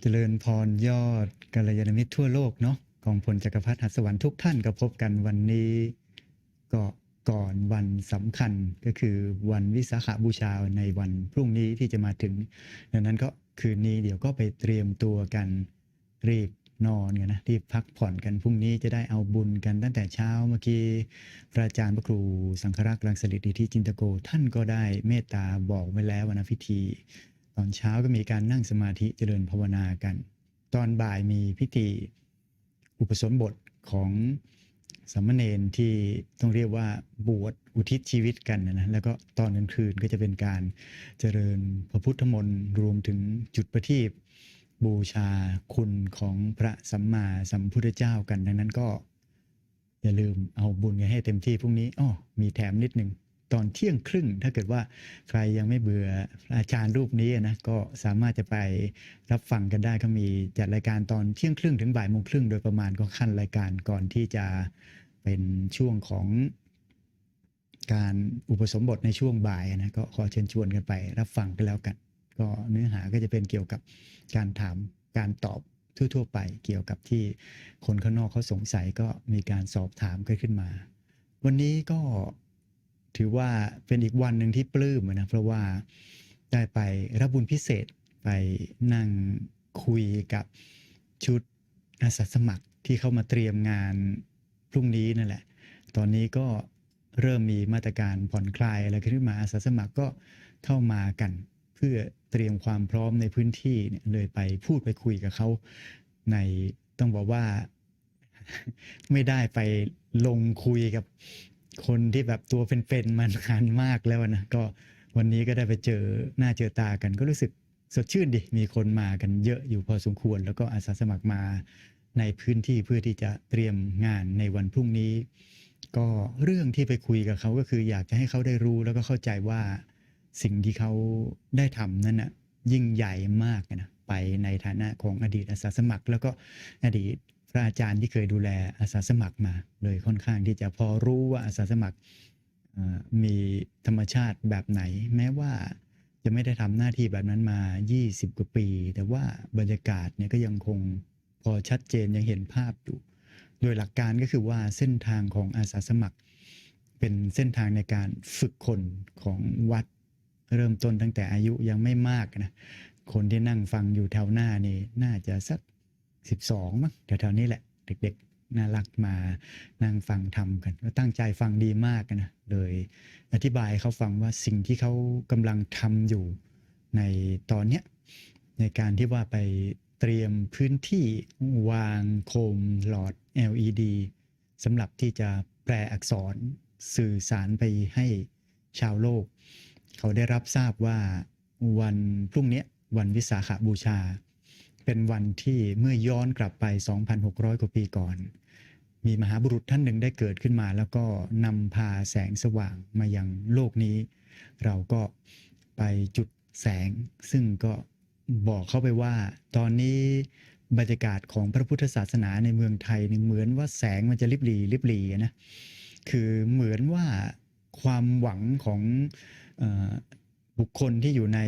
เจริญพรยอดกัลยาณมิตรทั่วโลกเนาะกองพลจักรพรรดิหัสวรรค์ทุกท่านก็พบกันวันนี้ก็ก่อนวันสำคัญก็คือวันวิสาขบูชาในวันพรุ่งนี้ที่จะมาถึง ดังนั้นก็คืนนี้เดี๋ยวก็ไปเตรียมตัวกันรีบนอนกันนะรีบพักผ่อนกันพรุ่งนี้จะได้เอาบุญกันตั้งแต่เช้าเมื่อกี้พระอาจารย์พระครูสังฆรักษ์รังสฤษฎิที่จินตโกท่านก็ได้เมตตาบอกไว้แล้ววันพิธี อนเช้าก็มีการนั่งสมาธิเจริญภาวนากัน ตอนบ่ายมีพิธีอุปสมบทของสามเณรที่ต้องเรียกว่าบวชอุทิศชีวิตกันนะแล้วก็ตอนกลางคืนก็จะเป็นการเจริญพระพุทธมนต์รวมถึงจุดประทีปบูชาคุณของพระสัมมาสัมพุทธเจ้ากันดังนั้นก็ อย่าลืมเอาบุญกันให้เต็มที่พรุ่งนี้อ้อมีแถมนิดหนึ่ง ตอนเที่ยงครึ่ง ถ้าเกิดว่าใครยังไม่เบื่ออาจารย์รูปนี้นะก็สามารถจะไปรับฟังกันได้ก็มีจัดรายการตอนเที่ยงครึ่งถึงบ่ายโมงครึ่งโดยประมาณก็ขั้นรายการก่อนที่จะเป็นช่วงของการอุปสมบทในช่วงบ่ายนะก็ขอเชิญชวนกันไปรับฟังกันแล้วกัน ก็เนื้อหาก็จะเป็นเกี่ยวกับการถามการตอบทั่วๆไปเกี่ยวกับที่คนข้างนอกเขาสงสัยก็มีการสอบถามกันขึ้นมา วันนี้ก็ ถือว่าเป็นอีกวันหนึ่งที่ปลื้มนะเพราะว่าได้ไปรับบุญพิเศษไปนั่งคุยกับชุดอาสาสมัครที่เข้ามาเตรียมงานพรุ่งนี้นั่นแหละ ตอนนี้ก็เริ่มมีมาตรการผ่อนคลายอะไรขึ้นมาอาสาสมัครก็เข้ามากันเพื่อเตรียมความพร้อมในพื้นที่เนี่ยเลยไปพูดไปคุยกับเขาในต้องบอกว่า ไม่ได้ไปลงคุยกับ คนที่แบบตัวเป็นๆมานานมากแล้วนะก็วันนี้ก็ได้ไปเจอหน้าเจอตากันก็รู้สึกสดชื่นดิมีคนมากันเยอะอยู่พอสมควร แล้วก็อาสาสมัครมาในพื้นที่เพื่อที่จะเตรียมงานในวันพรุ่งนี้ ก็เรื่องที่ไปคุยกับเขาก็คืออยากจะให้เขาได้รู้แล้วก็เข้าใจว่าสิ่งที่เขาได้ทำนั้นนะยิ่งใหญ่มากนะไปในฐานะของอดีตอาสาสมัคร แล้วก็อดีต พระอาจารย์ที่เคยดูแลอาสาสมัครมาเลยค่อนข้างที่จะพอรู้ว่าอาสาสมัครมีธรรมชาติแบบไหน แม้ว่าจะไม่ได้ทำหน้าที่แบบนั้นมา 20 กว่าปี แต่ว่าบรรยากาศเนี่ยก็ยังคงพอชัดเจนยังเห็นภาพอยู่ โดยหลักการก็คือว่าเส้นทางของอาสาสมัคร เป็นเส้นทางในการฝึกคนของวัดเริ่มต้นตั้งแต่อายุยังไม่มากนะ คนที่นั่งฟังอยู่แถวหน้านี่น่าจะสัก สิบสองมั้งแถวๆนี้แหละ เด็กๆ น่ารักมานั่งฟังทำกันก็ตั้งใจฟังดีมากนะเลยอธิบายเขาฟังว่าสิ่งที่เขากำลังทำอยู่ในตอนเนี้ยในการที่ว่าไปเตรียมพื้นที่วางโคมหลอด LED สำหรับที่จะแปลอักษรสื่อสารไปให้ชาวโลก เขาได้รับทราบว่าวันพรุ่งนี้วันวิสาขบูชา เป็นวันที่เมื่อย้อนกลับไป 2,600 กว่าปีก่อน มีมหาบุรุษท่านหนึ่งได้เกิดขึ้นมา แล้วก็นำพาแสงสว่างมายังโลกนี้ เราก็ไปจุดแสง ซึ่งก็บอกเข้าไปว่า ตอนนี้บรรยากาศของพระพุทธศาสนาในเมืองไทยนี่เหมือนว่าแสงมันจะลิบหลีลิบหลีนะคือเหมือนว่าความหวังของ บุคคลที่อยู่ใน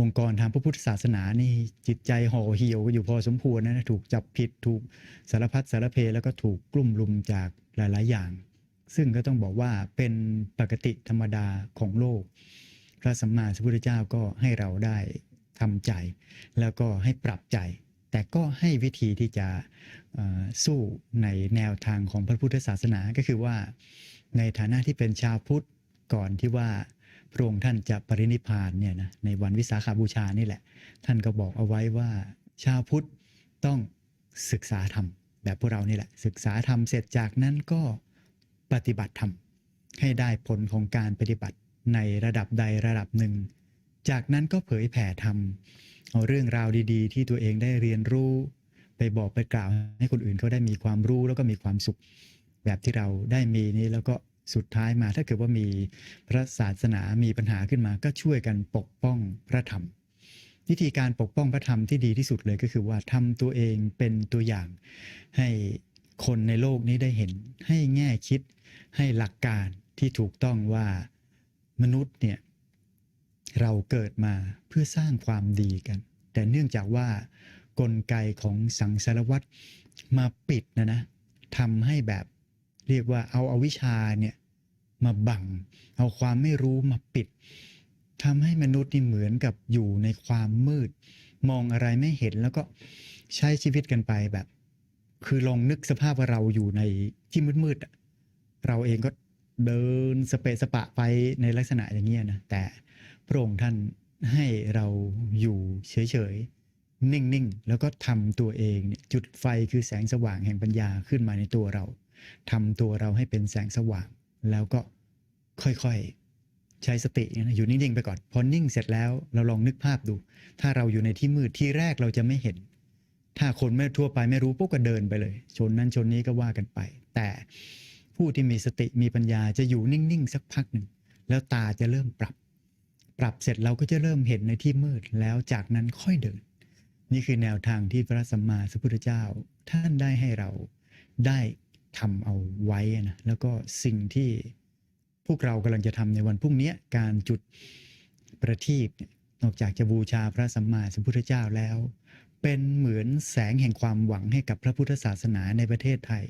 องค์กรทางพระพุทธศาสนานี่จิตใจห่อเหี่ยวอยู่พอสมควรนะถูกจับผิดถูกสารพัดสารเพแล้วก็ถูกกลุ่มลุมจากหลาย ๆ อย่าง ซึ่งก็ต้องบอกว่าเป็นปกติธรรมดาของโลก พระสัมมาสัมพุทธเจ้าก็ให้เราได้ทำใจ แล้วก็ให้ปรับใจ แต่ก็ให้วิธีที่จะสู้ในแนวทางของพระพุทธศาสนาก็คือว่า ในฐานะที่เป็นชาวพุทธก่อนที่ว่า พระองค์ท่านจะปรินิพานเนี่ยนะในวันวิสาขาบูชานี่แหละ ท่านก็บอกเอาไว้ว่าชาวพุทธต้องศึกษาธรรม แบบพวกเรานี่แหละ ศึกษาธรรมเสร็จจากนั้นก็ปฏิบัติธรรมให้ได้ผลของการปฏิบัติในระดับใดระดับหนึ่ง จากนั้นก็เผยแผ่ธรรมเอาเรื่องราวดีๆ ที่ตัวเองได้เรียนรู้ ไปบอกไปกล่าวให้คนอื่นเขาได้มีความรู้แล้วก็มีความสุข แบบที่เราได้มีนี้แล้วก็ สุดท้ายมาถ้าเกิดว่ามีพระศาสนามีปัญหาขึ้นมา ก็ช่วยกันปกป้องพระธรรม วิธีการปกป้องพระธรรมที่ดีที่สุดเลยก็คือว่าทำตัวเองเป็นตัวอย่าง ให้คนในโลกนี้ได้เห็น ให้แง่คิด ให้หลักการที่ถูกต้องว่ามนุษย์เนี่ยเราเกิดมาเพื่อสร้างความดีกัน แต่เนื่องจากว่ากลไกของสังสารวัตรมาปิดนะนะทำให้แบบเรียกว่าเอาอาวิชชาเนี่ย มาบัง เอาความไม่รู้มาปิดทำให้มนุษย์นี่เหมือนกับอยู่ในความมืด มองอะไรไม่เห็นแล้วก็ใช้ชีวิตกันไปแบบ คือลองนึกสภาพว่าเราอยู่ในที่มืดๆอะเราเองก็เดินสเปะสปะไปในลักษณะอย่างเงี้ยนะแต่พระองค์ท่านให้เราอยู่เฉยๆ นิ่งๆ แล้วก็ทำตัวเองเนี่ยจุดไฟคือแสงสว่างแห่งปัญญาขึ้นมาในตัวเราทำตัวเราให้เป็นแสงสว่าง แล้วก็ค่อยๆ ใช้สตินะอยู่นิ่งๆไปก่อน พอนิ่งเสร็จแล้วเราลองนึกภาพดู ถ้าเราอยู่ในที่มืดที่แรกเราจะไม่เห็น ถ้าคนไม่ทั่วไปไม่รู้ปุ๊บก็เดินไปเลย ชนนั้นชนนี้ก็ว่ากันไป แต่ผู้ที่มีสติมีปัญญาจะอยู่นิ่งๆ สักพักหนึ่งแล้วตาจะเริ่มปรับ ปรับเสร็จเราก็จะเริ่มเห็นในที่มืดแล้วจากนั้นค่อยเดิน นี่คือแนวทางที่พระสัมมาสัมพุทธเจ้าท่านได้ให้เราได้ ทำเอาไว้นะแล้วก็สิ่งที่พวกเรากำลังจะทำในวันพรุ่งนี้การจุดประทีปเนี่ยนอกจากจะบูชาพระสัมมาสัมพุทธเจ้าแล้ว เป็นเหมือนแสงแห่งความหวังให้กับพระพุทธศาสนาในประเทศไทย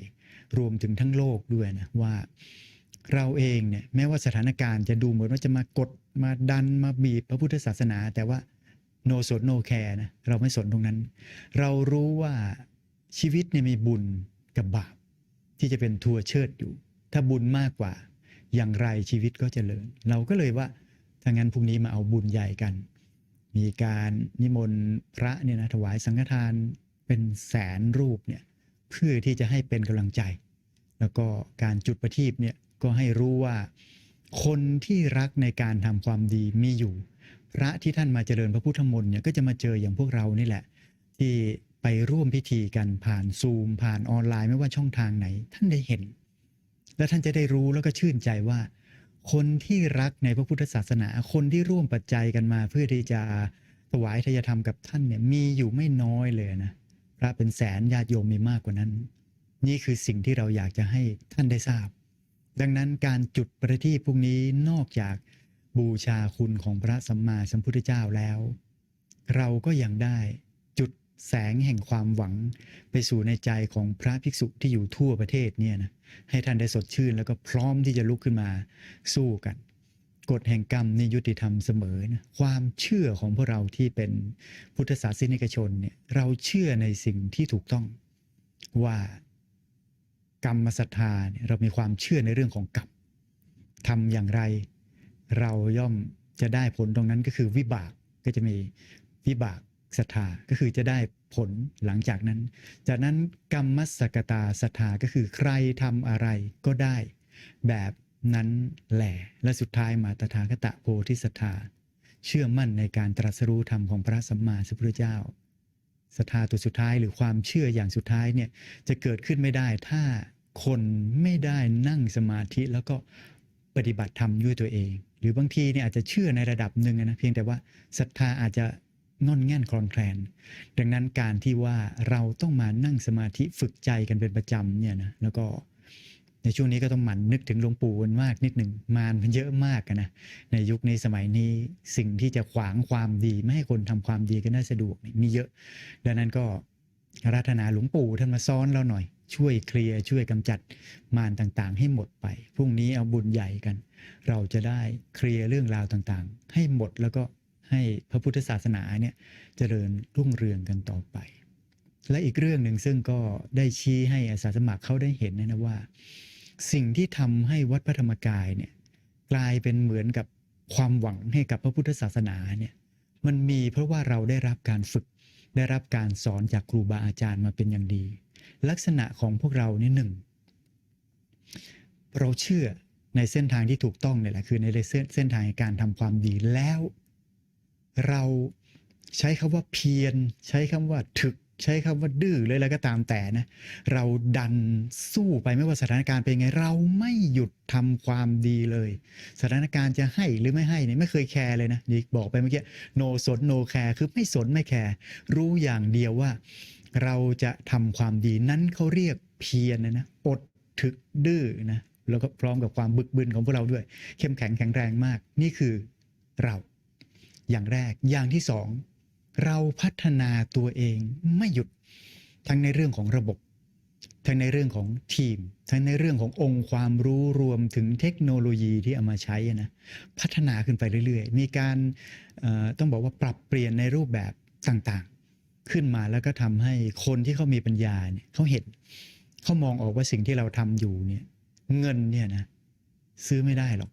รวมถึงทั้งโลกด้วยนะว่าเราเองเนี่ยแม้ว่าสถานการณ์จะดูเหมือนว่าจะมากดมาดันมาบีบพระพุทธศาสนา แต่ว่า no สน no care นะเราไม่สนตรงนั้น เรารู้ว่าชีวิตเนี่ยมีบุญกับบาป ที่จะเป็นทัวร์เชิดอยู่ ถ้าบุญมากกว่า อย่างไรชีวิตก็จเจริญ เราก็เลยว่าถ้างั้นพรุ่งนี้มาเอาบุญใหญ่กัน มีการนิมนต์พระเนี่ยนะถวายสังฆทานเป็นแสนรูปเนี่ยเพื่อที่จะให้เป็นกำลังใจ แล้วก็การจุดประทีปเนี่ยก็ให้รู้ว่าคนที่รักในการทำความดีมีอยู่ พระที่ท่านมาเจริญพระพุทธมนต์เนี่ยก็จะมาเจออย่างพวกเรานี่แหละ ที่ ไปร่วมพิธีกันผ่านซูม ผ่านออนไลน์ไม่ว่าช่องทางไหน ท่านได้เห็น และท่านจะได้รู้แล้วก็ชื่นใจว่า คนที่รักในพระพุทธศาสนา คนที่ร่วมปัจจัยกันมา เพื่อที่จะถวายทายธรรมกับท่านเนี่ยมีอยู่ไม่น้อยเลยนะพระเป็นแสนญาติโยมมีมากกว่านั้น นี่คือสิ่งที่เราอยากจะให้ท่านได้ทราบ ดังนั้นการจุดประทีปพวกนี้นอกจากบูชาคุณของพระสัมมาสัมพุทธเจ้าแล้ว เราก็ยังได้ แสงแห่งความหวังไปสู่ในใจของพระภิกษุที่อยู่ทั่วประเทศเนี่ยนะให้ท่านได้สดชื่นแล้วก็พร้อมที่จะลุกขึ้นมาสู้กัน กฎแห่งกรรมนี่ยุติธรรมเสมอนะความเชื่อของพวกเราที่เป็นพุทธศาสนิกชนเนี่ยเราเชื่อในสิ่งที่ถูกต้องว่ากรรมศรัทธาเนี่ยเรามีความเชื่อในเรื่องของกรรมทำอย่างไร เราย่อมจะได้ผลตรงนั้นก็คือวิบากก็จะมีวิบาก ศรัทธาก็คือจะได้ผลหลังจากนั้น จากนั้นกรรมสกตาศรัทธาก็คือใครทำอะไรก็ได้ แบบนั้นแหละและสุดท้ายมาตถาคตโพธิศรัทธาเชื่อมั่นในการตรัสรู้ธรรมของพระสัมมาสัมพุทธเจ้าศรัทธาตัวสุดท้ายหรือความเชื่ออย่างสุดท้ายเนี่ยจะเกิดขึ้นไม่ได้ถ้าคนไม่ได้นั่งสมาธิแล้วก็ปฏิบัติธรรมด้วยตัวเอง หรือบางทีเนี่ยอาจจะเชื่อในระดับหนึ่งนะเพียงแต่ว่าศรัทธาอาจจะ งอนแง่นคลอนแคลน ดังนั้นการที่ว่าเราต้องมานั่งสมาธิฝึกใจกันเป็นประจำเนี่ยนะแล้วก็ในช่วงนี้ก็ต้องหมั่นนึกถึงหลวงปู่กันมากนิดหนึ่งมารมันเยอะมากนะในยุคนี้สมัยนี้สิ่งที่จะขวางความดีไม่ให้คนทำความดีกันได้สะดวกนี่มีเยอะ ดังนั้นก็ราธนาหลวงปู่ท่านมาซ้อนเราหน่อย ช่วยเคลียร์ช่วยกำจัดมารต่างๆ ให้หมดไปพรุ่งนี้เอาบุญใหญ่กัน เราจะได้เคลียร์เรื่องราวต่างๆ ให้หมดแล้วก็ ให้พระพุทธศาสนาเนี่ยเจริญรุ่งเรืองกันต่อไป และอีกเรื่องหนึ่งซึ่งก็ได้ชี้ให้อาสาสมัครเขาได้เห็นนะว่า สิ่งที่ทำให้วัดพระธรรมกายเนี่ยกลายเป็นเหมือนกับความหวังให้กับพระพุทธศาสนาเนี่ยมันมีเพราะว่าเราได้รับการฝึก ได้รับการสอนจากครูบาอาจารย์มาเป็นอย่างดี ลักษณะของพวกเราเนี่ยหนึ่งเราเชื่อในเส้นทางที่ถูกต้องเนี่ยแหละคือในเส้นเส้นทางการทำความดีแล้ว เราใช้คำว่าเพียรใช้คำว่าถึก ใช้คำว่าดื้อเลยแล้วก็ตามแต่นะ เราดันสู้ไปไม่ว่าสถานการณ์เป็นไง เราไม่หยุดทำความดีเลย สถานการณ์จะให้หรือไม่ให้เนี่ยไม่เคยแคร์เลยนะนี่บอกไปเมื่อกี้โนสนโนแคร์คือไม่สนไม่แคร์รู้อย่างเดียวว่า เราจะทำความดีนั้นเขาเรียกเพียรนะนะอดถึกดื้อนะแล้วก็พร้อมกับความบึกบึนของพวกเราด้วย เข้มแข็งแข็งแรงมาก นี่คือเรา อย่างแรกอย่างที่สองเราพัฒนาตัวเองไม่หยุดทั้งในเรื่องของระบบ ทั้งในเรื่องของทีม ทั้งในเรื่องขององค์ความรู้รวมถึงเทคโนโลยีที่เอามาใช้นะพัฒนาขึ้นไปเรื่อยๆ มีการต้องบอกว่าปรับเปลี่ยนในรูปแบบต่างๆ ขึ้นมาแล้วก็ทำให้คนที่เขามีปัญญาเนี่ยเขาเห็นเขามองออกว่าสิ่งที่เราทำอยู่เนี่ยเงินเนี่ยนะซื้อไม่ได้หรอก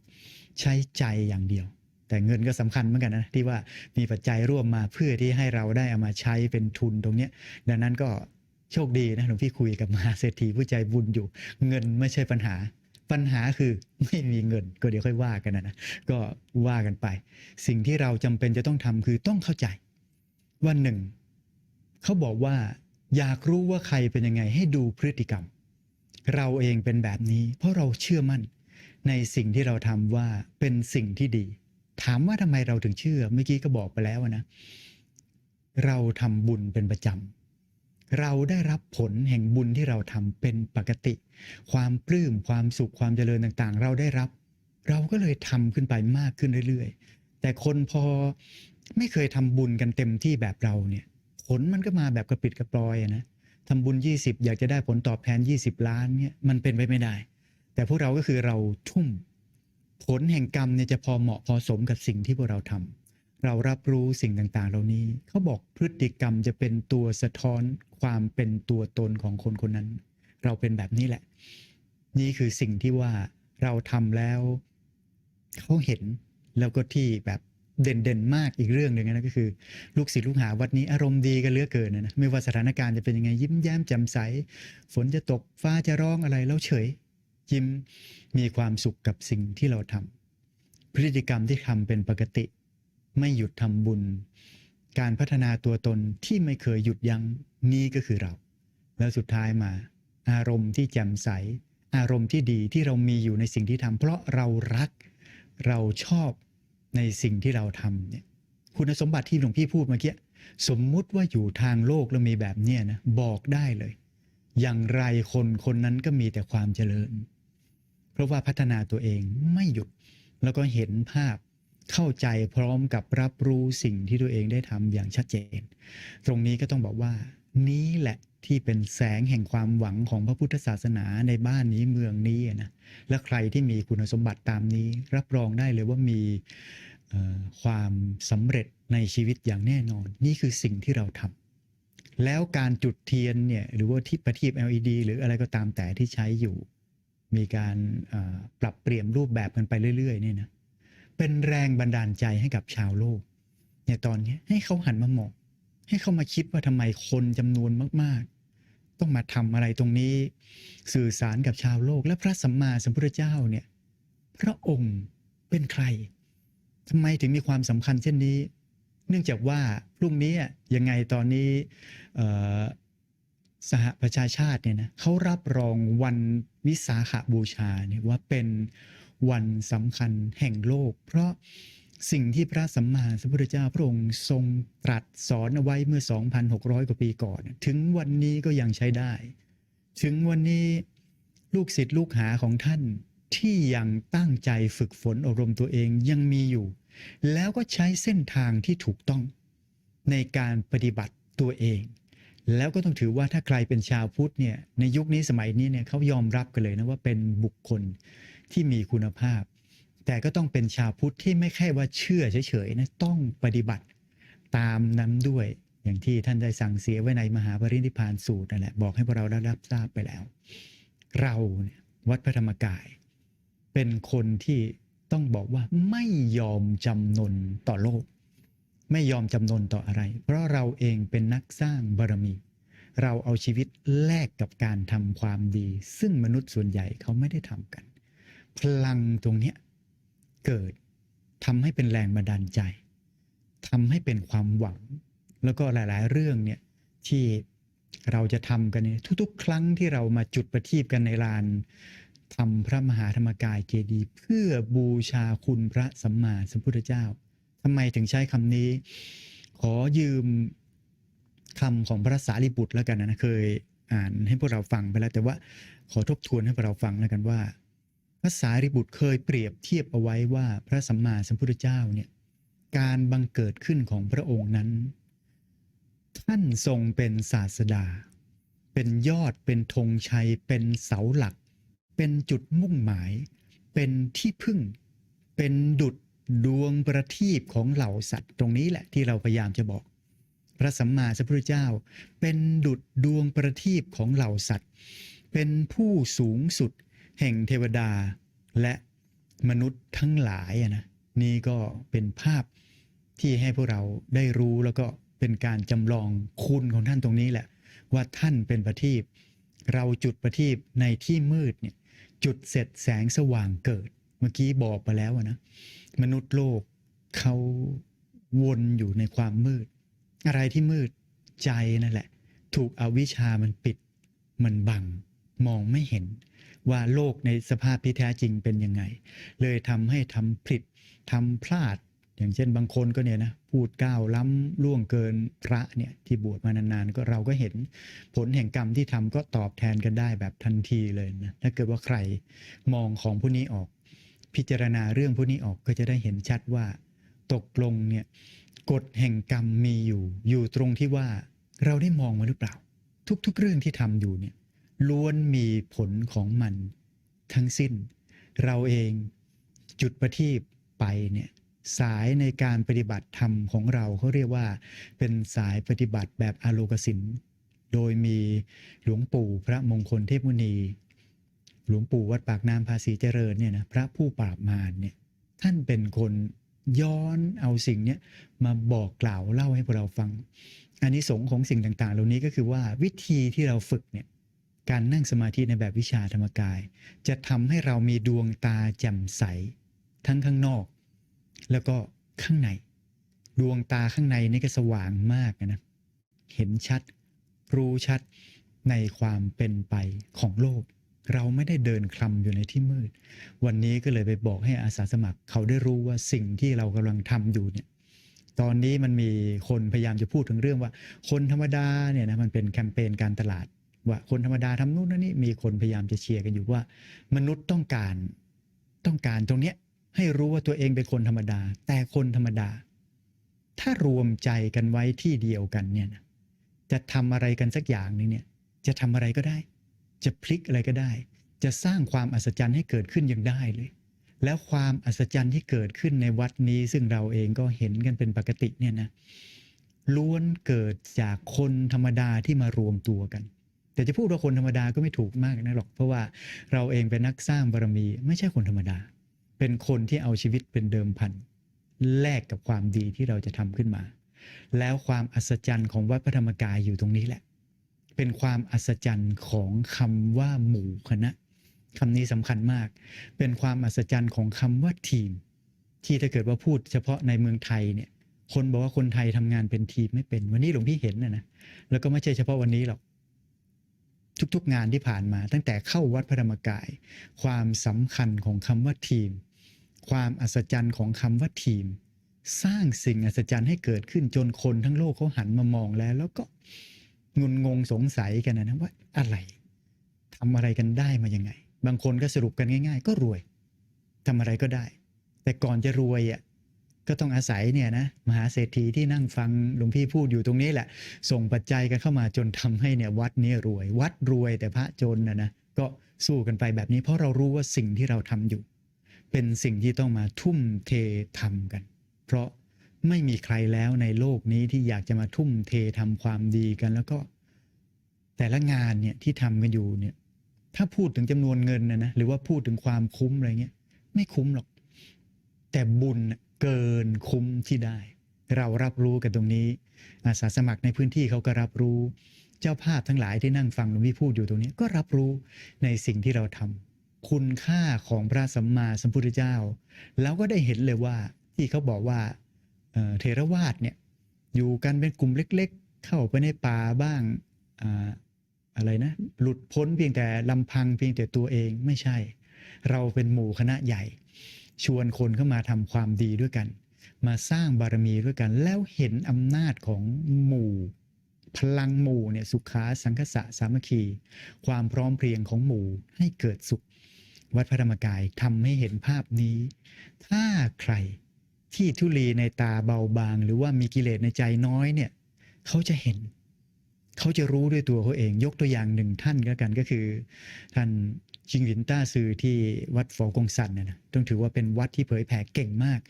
ใช้ใจอย่างเดียว แต่เงินก็สำคัญเหมือนกันนะที่ว่ามีปัจจัยร่วมมาเพื่อที่ให้เราได้เอามาใช้เป็นทุนตรงเนี้ยดังนั้นก็โชคดีนะหลวงพี่คุยกับมหาเศรษฐีผู้ใจบุญอยู่ เงินไม่ใช่ปัญหา ปัญหาคือไม่มีเงินก็เดี๋ยวค่อยว่ากันนะก็ว่ากันไป สิ่งที่เราจำเป็นจะต้องทำคือต้องเข้าใจว่าหนึ่งเขาบอกว่า อยากรู้ว่าใครเป็นยังไงให้ดูพฤติกรรม เราเองเป็นแบบนี้ เพราะเราเชื่อมั่นในสิ่งที่เราทำว่าเป็นสิ่งที่ดีามว่าทำไมเราถึงเชื่อ เมื่อกี้ก็บอกไปแล้วนะ เราทำบุญเป็นประจำเราได้รับผลแห่งบุญที่เราทำเป็นปกติ ความปลื้มความสุขความเจริญต่างๆ เราได้รับ เราก็เลยทำขึ้นไปมากขึ้นเรื่อยๆ แต่คนพอไม่เคยทำบุญกันเต็มที่แบบเราเนี่ย ผลมันก็มาแบบกระปิดกระปลอยนะทำบุญ 20 อยากจะได้ผลตอบแทน 20 ล้านเนี่ยมันเป็นไปไม่ได้ แต่พวกเราก็คือเราทุ่ม ผลแห่งกรรมเนี่ยจะพอเหมาะพอสมกับสิ่งที่พวกเราทำเรารับรู้สิ่งต่างๆ เหล่านี้เขาบอกพฤติกรรมจะเป็นตัวสะท้อนความเป็นตัวตนของคนคนนั้น เราเป็นแบบนี้แหละ นี่คือสิ่งที่ว่าเราทำแล้วเขาเห็นแล้วก็ที่แบบเด่นๆ มากอีกเรื่องหนึ่งนะก็คือ ลูกศิษย์ลูกหาวัดนี้อารมณ์ดีกันเลือเกินนะไม่ว่าสถานการณ์จะเป็นยังไงยิ้มแย้มแจ่มใส ฝนจะตกฟ้าจะร้องอะไรแล้วเฉย ยิ้มมีความสุขกับสิ่งที่เราทำพฤติกรรมที่ทำเป็นปกติ ไม่หยุดทำบุญ การพัฒนาตัวตนที่ไม่เคยหยุดยัง้งนี่ก็คือเรา แล้วสุดท้ายมา อารมณ์ที่แจ่มใส อารมณ์ที่ดีที่เรามีอยู่ในสิ่งที่ทำเพราะเรารัก เราชอบในสิ่งที่เราทำเนี่ยคุณสมบัติที่หลวงพี่พูดเมื่อกี้สมมุติว่าอยู่ทางโลกแล้วมีแบบเนี้ยนะบอกได้เลย อย่างไรคนคนนั้นก็มีแต่ความเจริญ เพราะว่าพัฒนาตัวเองไม่หยุด แล้วก็เห็นภาพเข้าใจพร้อมกับรับรู้สิ่งที่ตัวเองได้ทำอย่างชัดเจน ตรงนี้ก็ต้องบอกว่า นี้แหละที่เป็นแสงแห่งความหวังของพระพุทธศาสนาในบ้านนี้เมืองนี้นะและใครที่มีคุณสมบัติตามนี้ รับรองได้เลยว่ามีความสำเร็จในชีวิตอย่างแน่นอน นี่คือสิ่งที่เราทำแล้วการจุดเทียนเนี่ยหรือว่าที่ประทีป LED หรืออะไรก็ตามแต่ที่ใช้อยู่ มีการปรับเปลี่ยนรูปแบบกันไปเรื่อยๆเนี่ยนะเป็นแรงบันดาลใจให้กับชาวโลกเนี่ยตอนนี้ให้เขาหันมามองให้เขามาคิดว่าทำไมคนจำนวนมากๆ ต้องมาทำอะไรตรงนี้ สื่อสารกับชาวโลก และพระสัมมาสัมพุทธเจ้าเนี่ยพระองค์เป็นใครทำไมถึงมีความสำคัญเช่นนี้ เนื่องจากว่าพรุ่งนี้ยังไงตอนนี้ สหประชาชาติเนี่ยนะเขารับรองวันวิสาขบูชาเนี่ยว่าเป็นวันสำคัญแห่งโลก เพราะสิ่งที่พระสัมมาสัมพุทธเจ้าพระองค์ทรงตรัสสอนเอาไว้เมื่อ 2,600 กว่าปีก่อน ถึงวันนี้ก็ยังใช้ได้ ถึงวันนี้ลูกศิษย์ลูกหาของท่านที่ยังตั้งใจฝึกฝนอบรมตัวเองยังมีอยู่ แล้วก็ใช้เส้นทางที่ถูกต้องในการปฏิบัติตัวเอง แล้วก็ต้องถือว่าถ้าใครเป็นชาวพุทธเนี่ยในยุคนี้สมัยนี้เนี่ยเขายอมรับกันเลยนะว่าเป็นบุคคลที่มีคุณภาพ แต่ก็ต้องเป็นชาวพุทธที่ไม่แค่ว่าเชื่อเฉยๆนะต้องปฏิบัติตามนั้นด้วย อย่างที่ท่านได้สั่งเสียไว้ในมหาปรินิพานสูตรนั่นแหละบอกให้พวกเราได้รับทราบไปแล้ว เราเนี่ยวัดพระธรรมกาย เป็นคนที่ต้องบอกว่าไม่ยอมจำนนต่อโลก ไม่ยอมจำนนต่ออะไร เพราะเราเองเป็นนักสร้างบารมี เราเอาชีวิตแลกกับการทำความดี ซึ่งมนุษย์ส่วนใหญ่เขาไม่ได้ทำกัน พลังตรงนี้เกิดทำให้เป็นแรงบันดาลใจทำให้เป็นความหวัง แล้วก็หลาย ๆ เรื่องเนี่ยที่เราจะทำกันเนี่ยทุก ๆ ครั้งที่เรามาจุดประทีปกันในลานทำพระมหาธรรมกายเจดีย์เพื่อบูชาคุณพระสัมมาสัมพุทธเจ้าำไมถึงใช้คำนี้ ขอยืมคำของพระสารีบุตรแล้วกันนะเคยอ่านให้พวกเราฟังไปแล้ว แต่ว่าขอทบทวนให้พวกเราฟังแล้วกันว่า พระสารีบุตรเคยเปรียบเทียบเอาไว้ว่าพระสัมมาสัมพุทธเจ้าเนี่ยการบังเกิดขึ้นของพระองค์นั้น ท่านทรงเป็นศาสดา เป็นยอดเป็นธงชัย เป็นเสาหลัก เป็นจุดมุ่งหมาย เป็นที่พึ่ง เป็นดุจ ดวงประทีปของเหล่าสัตว์ตรงนี้แหละที่เราพยายามจะบอก พระสัมมาสัมพุทธเจ้า เป็นดุจดวงประทีปของเหล่าสัตว์ เป็นผู้สูงสุด แห่งเทวดาและมนุษย์ทั้งหลายนะนี่ก็เป็นภาพที่ให้พวกเราได้รู้แล้วก็เป็นการจำลองคุณของท่านตรงนี้แหละ ว่าท่านเป็นประทีปเราจุดประทีปในที่มืดเนี่ยจุดเสร็จแสงสว่างเกิด เมื่อกี้บอกไปแล้วอะนะมนุษย์โลกเขาวนอยู่ในความมืด อะไรที่มืดใจนั่นแหละ ถูกอวิชชามันปิด มันบัง มองไม่เห็น ว่าโลกในสภาพที่แท้จริงเป็นยังไง เลยทำให้ทำผิดทำพลาด อย่างเช่นบางคนก็เนี่ยนะพูดก้าวล้ำล่วงเกินพระเนี่ยที่บวชมานานๆ ก็เราก็เห็นผลแห่งกรรมที่ทำก็ตอบแทนกันได้แบบทันทีเลยนะถ้าเกิดว่าใครมองของผู้นี้ออก พิจารณาเรื่องผู้นี้ออกก็จะได้เห็นชัดว่า ตกลงเนี่ยกฎแห่งกรรมมีอยู่ อยู่ตรงที่ว่าเราได้มองมาหรือเปล่า ทุกๆเรื่องที่ทำอยู่เนี่ยล้วนมีผลของมันทั้งสิ้น เราเองจุดประทีปไปเนี่ยสายในการปฏิบัติธรรมของเราเขาเรียกว่า เป็นสายปฏิบัติแบบอาโลกสิน โดยมีหลวงปู่พระมงคลเทพมุนี หลวงปู่วัดปากน้ำภาษีเจริญเนี่ยนะพระผู้ปราบมารเนี่ยท่านเป็นคนย้อนเอาสิ่งเนี้ยมาบอกกล่าวเล่าให้พวกเราฟังอันนี้สงของสิ่งต่าง ๆ เหล่านี้ก็คือว่าวิธีที่เราฝึกเนี่ยการนั่งสมาธิในแบบวิชาธรรมกาย จะทำให้เรามีดวงตาแจ่มใส ทั้งข้างนอก แล้วก็ข้างใน ดวงตาข้างในนี่ก็สว่างมากนะเห็นชัด รู้ชัดในความเป็นไปของโลก เราไม่ได้เดินคลำอยู่ในที่มืด วันนี้ก็เลยไปบอกให้อาสาสมัคร เขาได้รู้ว่าสิ่งที่เรากำลังทำอยู่เนี่ยตอนนี้มันมีคนพยายามจะพูดถึงเรื่องว่า คนธรรมดาเนี่ยนะมันเป็นแคมเปญการตลาด ว่าคนธรรมดาทำนู่นนั่นนี่มีคนพยายามจะเชียร์กันอยู่ว่า มนุษย์ต้องการต้องการตรงเนี้ยให้รู้ว่าตัวเองเป็นคนธรรมดา แต่คนธรรมดา ถ้ารวมใจกันไว้ที่เดียวกันเนี่ยนะจะทำอะไรกันสักอย่างหนึงเนี่ย จะทำอะไรก็ได้ จะพลิกอะไรก็ได้ จะสร้างความอัศจรรย์ให้เกิดขึ้นยังได้เลย แล้วความอัศจรรย์ที่เกิดขึ้นในวัดนี้ ซึ่งเราเองก็เห็นกันเป็นปกติเนี่ยนะล้วนเกิดจากคนธรรมดาที่มารวมตัวกัน แต่จะพูดว่าคนธรรมดาก็ไม่ถูกมากนะหรอกเพราะว่าเราเองเป็นนักสร้างบารมี ไม่ใช่คนธรรมดา เป็นคนที่เอาชีวิตเป็นเดิมพันแลกกับความดีที่เราจะทำขึ้นมา แล้วความอัศจรรย์ของวัดพระธรรมกายอยู่ตรงนี้แหละ เป็นความอัศจรรย์ของคำว่าหมู่คณะคำนี้สำคัญมาก เป็นความอัศจรรย์ของคำว่าทีม ที่ถ้าเกิดว่าพูดเฉพาะในเมืองไทยเนี่ย คนบอกว่าคนไทยทำงานเป็นทีมไม่เป็น วันนี้หลวงพี่เห็นนะนะ แล้วก็ไม่ใช่เฉพาะวันนี้หรอก ทุกๆงานที่ผ่านมา ตั้งแต่เข้าวัดพระธรรมกาย ความสำคัญของคำว่าทีม ความอัศจรรย์ของคำว่าทีม สร้างสิ่งอัศจรรย์ให้เกิดขึ้นจนคนทั้งโลกเขาหันมามองแล้ว แล้วก็ งุนงงสงสัยกันนะว่าอะไรทำอะไรกันได้มายังไง บางคนก็สรุปกันง่าย ๆ ก็รวยทำอะไรก็ได้ แต่ก่อนจะรวยอะก็ต้องอาศัยเนี่ยนะมหาเศรษฐีที่นั่งฟังหลวงพี่พูดอยู่ตรงนี้แหละ ส่งปัจจัยกันเข้ามาจนทำให้เนี่ยวัดนี้รวย วัดรวยแต่พระจนนะนะก็สู้กันไปแบบนี้เพราะเรารู้ว่าสิ่งที่เราทำอยู่ เป็นสิ่งที่ต้องมาทุ่มเททำกัน เพราะ ไม่มีใครแล้วในโลกนี้ที่อยากจะมาทุ่มเททำความดีกันแล้วก็แต่ละงานเนี่ยที่ทำกันอยู่เนี่ย ถ้าพูดถึงจำนวนเงินนะนะหรือว่าพูดถึงความคุ้มอะไรเงี้ย ไม่คุ้มหรอก แต่บุญเกินคุ้มที่ได้ เรารับรู้กันตรงนี้ อาสาสมัครในพื้นที่เขาก็รับรู้ เจ้าภาพทั้งหลายที่นั่งฟังหลวงพี่พูดอยู่ตรงนี้ก็รับรู้ในสิ่งที่เราทำคุณค่าของพระสัมมาสัมพุทธเจ้า แล้วก็ได้เห็นเลยว่าที่เขาบอกว่า เทรวาสเนี่ยอยู่กันเป็นกลุ่มเล็ก ๆ เข้าไปในป่าบ้างอ่าอะไรนะหลุดพ้นเพียงแต่ลำพังเพียงแต่ตัวเองไม่ใช่ เราเป็นหมู่คณะใหญ่ ชวนคนเข้ามาทำความดีด้วยกัน มาสร้างบารมีด้วยกัน แล้วเห็นอำนาจของหมู่ พลังหมู่เนี่ยสุขาสังคสะสามัคคี ความพร้อมเพรียงของหมู่ให้เกิดสุข วัดพระธรรมกายทำให้เห็นภาพนี้ ถ้าใคร ที่ทุลีในตาเบาบาง หรือว่ามีกิเลสในใจน้อยเนี่ยเขาจะเห็น เขาจะรู้ด้วยตัวเขาเอง ยกตัวอย่างหนึ่งท่านก็กันก็คือ ท่านจิงหวินต้าซือที่วัดฝอกงสันนะต้องถือว่าเป็นวัดที่เผยแผ่เก่งมาก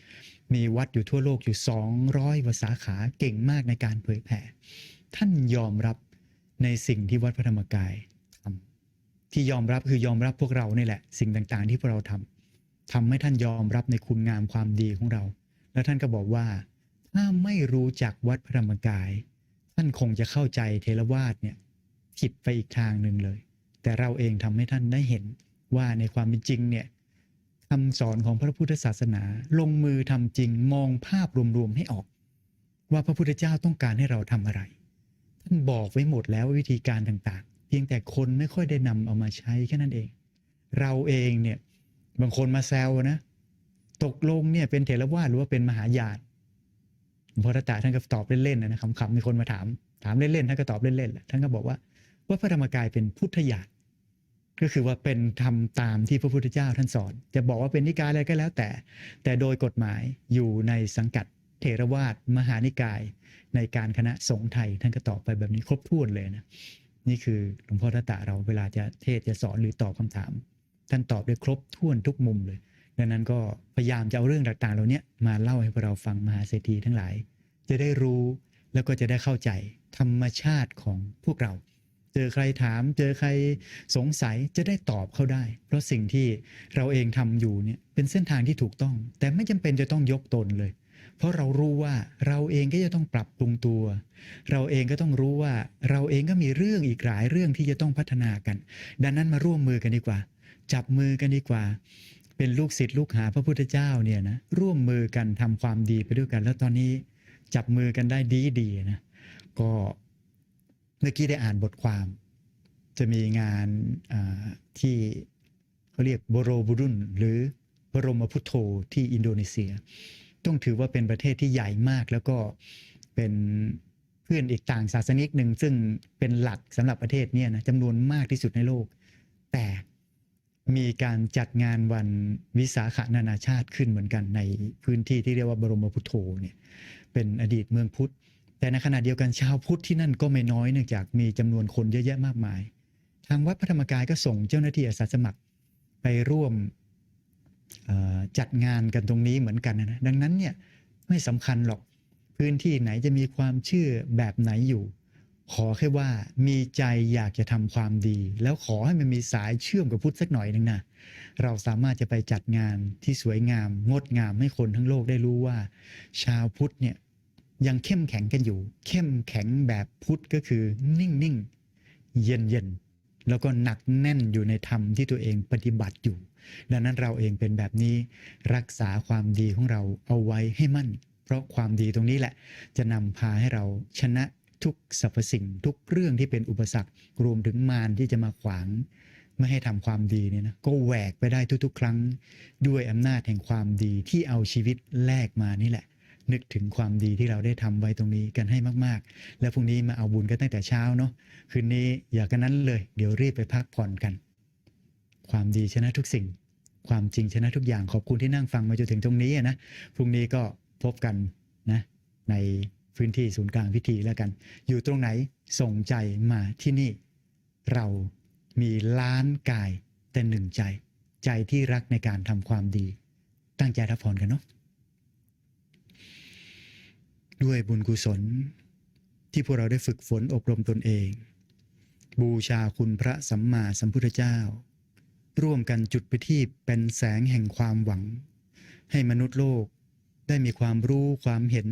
มีวัดอยู่ทั่วโลกอยู่ 200กว่าสาขาเก่งมากในการเผยแผ่ ท่านยอมรับในสิ่งที่วัดพระธรรมกายทำที่ยอมรับคือยอมรับพวกเรานี่แหละ สิ่งต่างๆ ที่พวกเราทำทำให้ท่านยอมรับในคุณงามความดีของเรา แล้วท่านก็บอกว่า ถ้าไม่รู้จักวัดพระธรรมกาย ท่านคงจะเข้าใจเทรวาสเนี่ยผิดไปอีกทางหนึ่งเลย แต่เราเองทำให้ท่านได้เห็นว่าในความเป็นจริงเนี่ยคำสอนของพระพุทธศาสนา ลงมือทำจริงมองภาพรวมๆให้ออก ว่าพระพุทธเจ้าต้องการให้เราทำอะไร ท่านบอกไว้หมดแล้ววิธีการต่างๆ เพียงแต่คนไม่ค่อยได้นำเอามาใช้แค่นั้นเอง เราเองเนี่ยบางคนมาแซวนะ ตกลงเนี่ยเป็นเถรวาทหรือว่าเป็นมหายานหลวงพ่อตาท่านก็ตอบเล่นๆนะขำๆมีคนมาถาม ถามเล่นๆท่านก็ตอบเล่นๆแหละท่านก็บอกว่าว่าพระธรรมกายเป็นพุทธญาณก็คือว่าเป็นทำตามที่พระพุทธเจ้าท่านสอน จะบอกว่าเป็นนิกายอะไรก็แล้วแต่ แต่โดยกฎหมายอยู่ในสังกัดเถรวาทมหานิกาย ในการคณะสงฆ์ไทย ท่านก็ตอบไปแบบนี้ครบถ้วนเลยนะนี่คือหลวงพ่อทัตตาเราเวลาจะเทศจะสอนหรือตอบคำถาม ท่านตอบได้ครบถ้วนทุกมุมเลย ดังนั้นก็พยายามจะเอาเรื่องต่างๆเหล่านี้มาเล่าให้พวกเราฟังมหาเศรษฐีทั้งหลาย จะได้รู้แล้วก็จะได้เข้าใจธรรมชาติของพวกเรา เจอใครถาม เจอใครสงสัยจะได้ตอบเขาได้ เพราะสิ่งที่เราเองทำอยู่เนี่ยเป็นเส้นทางที่ถูกต้อง แต่ไม่จำเป็นจะต้องยกตนเลย เพราะเรารู้ว่าเราเองก็จะต้องปรับปรุงตัว เราเองก็ต้องรู้ว่าเราเองก็มีเรื่องอีกหลายเรื่องที่จะต้องพัฒนากัน ดังนั้นมาร่วมมือกันดีกว่า จับมือกันดีกว่า เป็นลูกศิษย์ลูกหาพระพุทธเจ้าเนี่ยนะร่วมมือกันทำความดีไปด้วยกัน แล้วตอนนี้จับมือกันได้ดีดีๆนะก็เมื่อกี้ได้อ่านบทความ จะมีงานที่เขาเรียกบโรบุรุนหรือบรมพุทโธที่อินโดนีเซีย ต้องถือว่าเป็นประเทศที่ใหญ่มากแล้วก็เป็นเพื่อนอีกต่างศาสนิกหนึ่งซึ่งเป็นหลักสำหรับประเทศเนี่ยนะจำนวนมากที่สุดในโลก แต่ มีการจัดงานวันวิสาขนานาชาติขึ้นเหมือนกันในพื้นที่ที่เรียกว่าบรมพุทโธเนี่ยเป็นอดีตเมืองพุทธ แต่ในขณะเดียวกันชาวพุทธที่นั่นก็ไม่น้อยเนื่องจากมีจำนวนคนเยอะแยะมากมาย ทางวัดพระธรรมกายก็ส่งเจ้าหน้าที่อาสาสมัครไปร่วมจัดงานกันตรงนี้เหมือนกันนะดังนั้นเนี่ยไม่สำคัญหรอกพื้นที่ไหนจะมีความเชื่อแบบไหนอยู่ ขอแค่ว่ามีใจอยากจะทำความดี แล้วขอให้มันมีสายเชื่อมกับพุทธสักหน่อยหนึ่งนะเราสามารถจะไปจัดงานที่สวยงาม งดงามให้คนทั้งโลกได้รู้ว่า ชาวพุทธเนี่ยยังเข้มแข็งกันอยู่ เข้มแข็งแบบพุทธก็คือนิ่งๆเย็นๆแล้วก็หนักแน่นอยู่ในธรรมที่ตัวเองปฏิบัติอยู่ ดังนั้นเราเองเป็นแบบนี้รักษาความดีของเราเอาไว้ให้มั่น เพราะความดีตรงนี้แหละ จะนำพาให้เราชนะ ทุกสรรพสิ่ง ทุกเรื่องที่เป็นอุปสรรครวมถึงมารที่จะมาขวาง ไม่ให้ทำความดีเนี่ยนะก็แหวกไปได้ทุก ๆ ครั้ง ด้วยอำนาจแห่งความดีที่เอาชีวิตแลกมานี่แหละ นึกถึงความดีที่เราได้ทำไว้ตรงนี้กันให้มากๆ แล้วพรุ่งนี้มาเอาบุญกันตั้งแต่เช้าเนาะคืนนี้อย่ากันนั้นเลย เดี๋ยวรีบไปพักผ่อนกัน ความดีชนะทุกสิ่ง ความจริงชนะทุกอย่างขอบคุณที่นั่งฟังมาจนถึงตรงนี้นะพรุ่งนี้ก็พบกันนะใน พื้นที่ศูนย์กลางพิธีแล้วกัน อยู่ตรงไหนส่งใจมาที่นี่ เรามีล้านกายแต่หนึ่งใจ ใจที่รักในการทำความดี ตั้งใจรับพรกันเนาะด้วยบุญกุศล ที่พวกเราได้ฝึกฝนอบรมตนเอง บูชาคุณพระสัมมาสัมพุทธเจ้า ร่วมกันจุดประทีปเป็นแสงแห่งความหวัง ให้มนุษย์โลกได้มีความรู้ความเห็น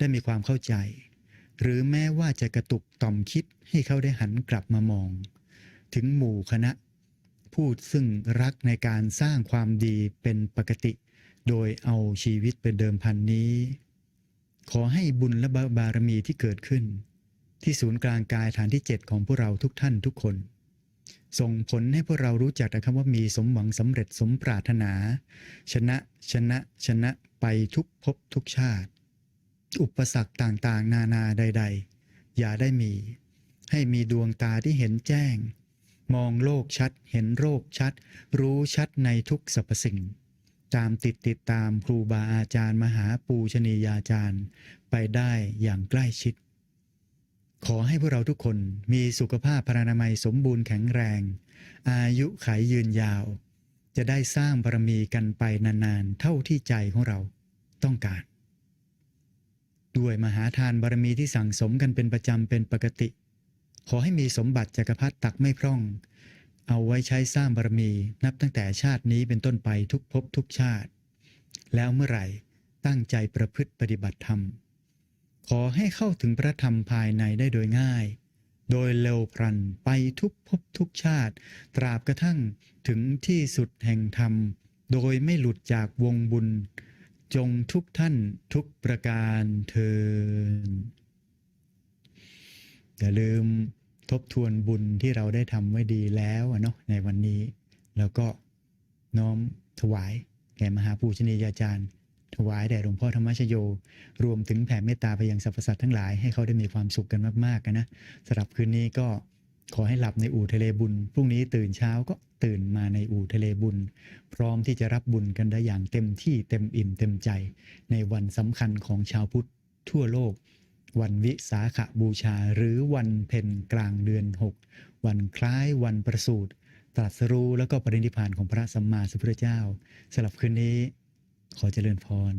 ได้มีความเข้าใจ หรือแม้ว่าจะกระตุกต่อมคิดให้เขาได้หันกลับมามอง ถึงหมู่คณะ ผู้ซึ่งรักในการสร้างความดีเป็นปกติ โดยเอาชีวิตเป็นเดิมพันนี้ ขอให้บุญและบารมีที่เกิดขึ้น ที่ศูนย์กลางกายฐานที่ 7 ของพวกเราทุกท่านทุกคนส่งผลให้พวกเรารู้จักแต่คำว่ามีสมหวังสำเร็จสมปรารถนา ชนะชนะชนะไปทุกภพทุกชาติ อุปสรรคต่างๆ นานาใด ๆ อย่าได้มี ให้มีดวงตาที่เห็นแจ้ง มองโลกชัด เห็นโรคชัด รู้ชัดในทุกสรรพสิ่ง ตามติดติดตามครูบาอาจารย์มหาปูชนียาจารย์ ไปได้อย่างใกล้ชิด ขอให้พวกเราทุกคนมีสุขภาพพรรณนามัยสมบูรณ์แข็งแรง อายุขายยืนยาว จะได้สร้างบารมีกันไปนานๆ เท่าที่ใจของเราต้องการ ด้วยมหาทานบารมีที่สั่งสมกันเป็นประจำเป็นปกติ ขอให้มีสมบัติจักรพรรดิตักไม่พร่อง เอาไว้ใช้สร้างบารมีนับตั้งแต่ชาตินี้เป็นต้นไปทุกภพทุกชาติ แล้วเมื่อไหร่ตั้งใจประพฤติปฏิบัติธรรม ขอให้เข้าถึงพระธรรมภายในได้โดยง่าย โดยเร็วพลันไปทุกภพทุกชาติ ตราบกระทั่งถึงที่สุดแห่งธรรม โดยไม่หลุดจากวงบุญ จงทุกท่านทุกประการเทินอย่าลืมทบทวนบุญที่เราได้ทำไว้ดีแล้วเนาะในวันนี้ แล้วก็น้อมถวายแก่มหาปูชนียาจารย์ ถวายแด่หลวงพ่อธรรมชโย รวมถึงแผ่เมตตาไปยังสรรพสัตว์ทั้งหลายให้เขาได้มีความสุขกันมากๆกันนะสำหรับคืนนี้ก็ขอให้หลับในอู่ทะเลบุญพรุ่งนี้ตื่นเช้าก็ ตื่นมาในอู่ทะเลบุญ พร้อมที่จะรับบุญกันได้อย่างเต็มที่เต็มอิ่มเต็มใจ ในวันสำคัญของชาวพุทธทั่วโลก วันวิสาขบูชาหรือวันเพ็ญกลางเดือน 6 วันคล้ายวันประสูติตรัสรู้แล้วก็ปรินิพพานของพระสัมมาสัมพุทธเจ้าสำหรับคืนนี้ ขอเจริญพร